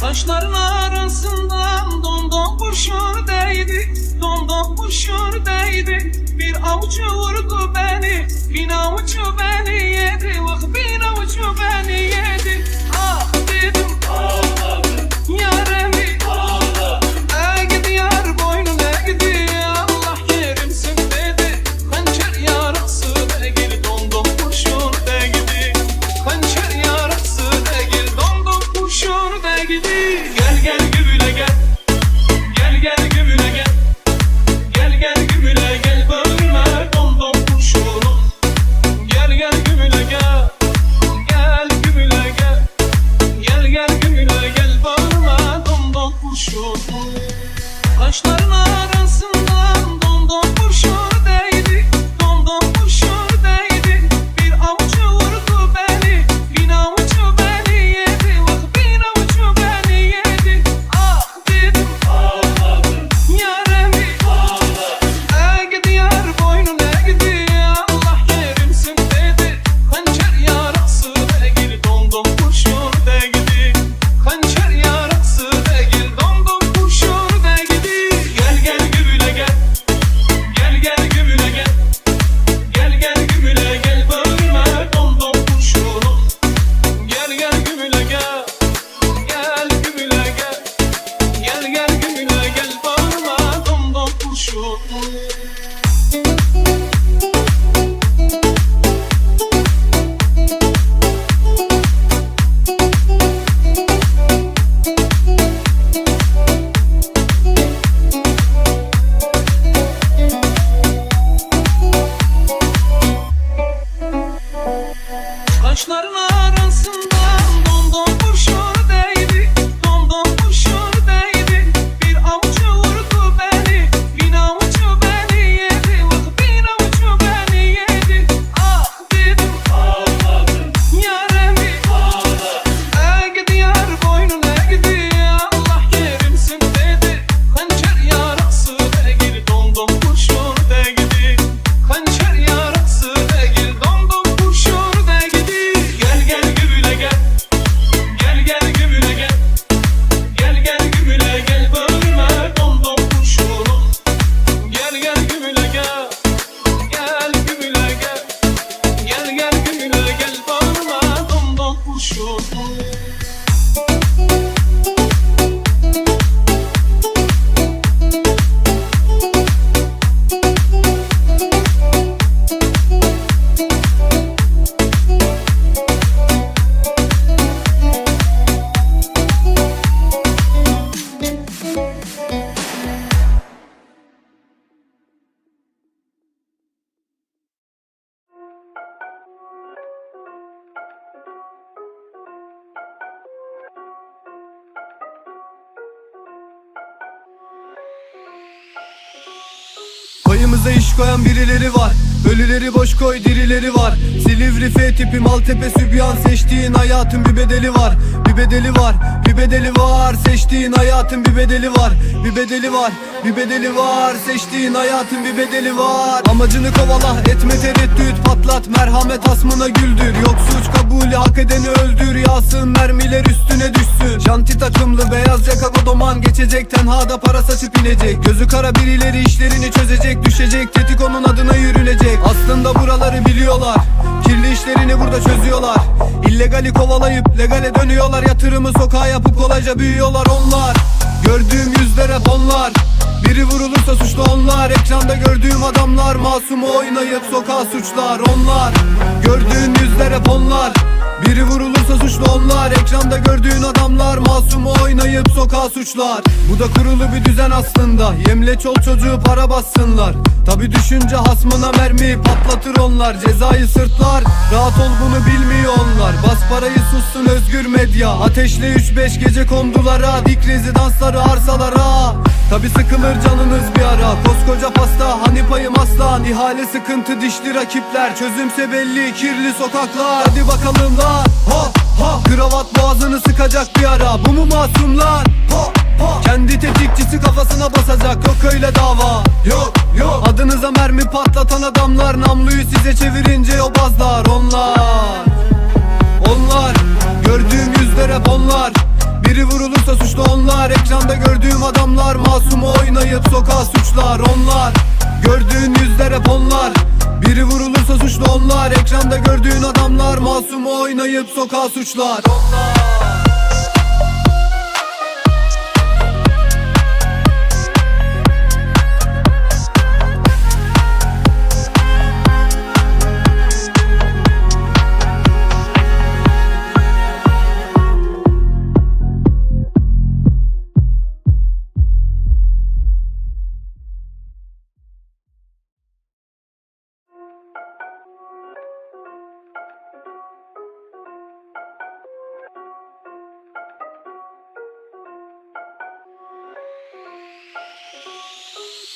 Taşların arasından domdom kurşun değdi. Domdom kurşun değdi. Bir avucu vurdu beni Bin Payımıza iş koyan birileri var. Ölüleri boş koy dirileri var. Silivri F tipi Maltepe Sübyan Seçtiğin hayatın bir bedeli var. Bir bedeli var bir bedeli var. Seçtiğin hayatın bir bedeli var. Bir bedeli var bir bedeli var. Seçtiğin hayatın bir bedeli var. Amacını kovala etme tereddüt Patlat. Merhamet asmına güldür. Yok suç kabulü hak edeni öldür. Yağsın mermiler üstüne takımlı beyaz yaka doman Geçecek. Tenhada para saçıp inecek. Gözü kara birileri işlerini çözecek. Düşecek tetik onun adına yürünecek. Aslında buraları biliyorlar. Kirli işlerini burada çözüyorlar. İllegali kovalayıp legale dönüyorlar. Yatırımı sokağa yapıp kolayca büyüyorlar onlar. Gördüğüm yüzler hep onlar. Biri vurulursa suçlu onlar. Ekranda gördüğüm adamlar. Masumu oynayıp sokağa suçlar onlar. Gördüğün yüzler hep onlar biri vurulursa suçlu onlar. Ekranda gördüğün adamlar Masumu oynayıp sokağa suçlar. Bu da kurulu bir düzen aslında. Yemle çol çocuğu para bassınlar. Tabi düşünce hasmına mermi patlatır onlar. Cezayı sırtlar. Rahat ol bunu bilmiyor onlar. Bas parayı sussun özgür medya. Ateşle 3-5 gece kondulara Dik rezidansları arsalara Tabi sıkılır canınız bir ara. Koskoca pasta hani payım aslan İhale sıkıntı dişli rakipler. Çözümse belli kirli sokaklar. Hadi bakalım lan ha ha Kravat boğazını sıkacak bir ara. Bu mu masumlar? Ha ha Kendi tetikçisi kafasına basacak. Yok öyle dava. Yok yok. Adınıza mermi patlatan adamlar. Namluyu size çevirince yobazlar. Onlar Onlar. Gördüğüm yüzler hep onlar. Biri vurulursa suçlu onlar. Ekranda gördüğüm adamlar. Masumu oynayıp sokağa suçlar onlar. Gördüğün yüzler hep onlar Biri vurulursa suçlu onlar. Ekranda gördüğün adamlar Masumu oynayıp sokağa suçlar. onlar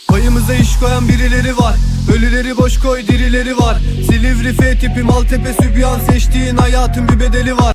Payımıza iş koyan birileri var. Ölüleri boş koy dirileri var. Silivri F tipi Maltepe Sübyan Seçtiğin hayatın bir bedeli var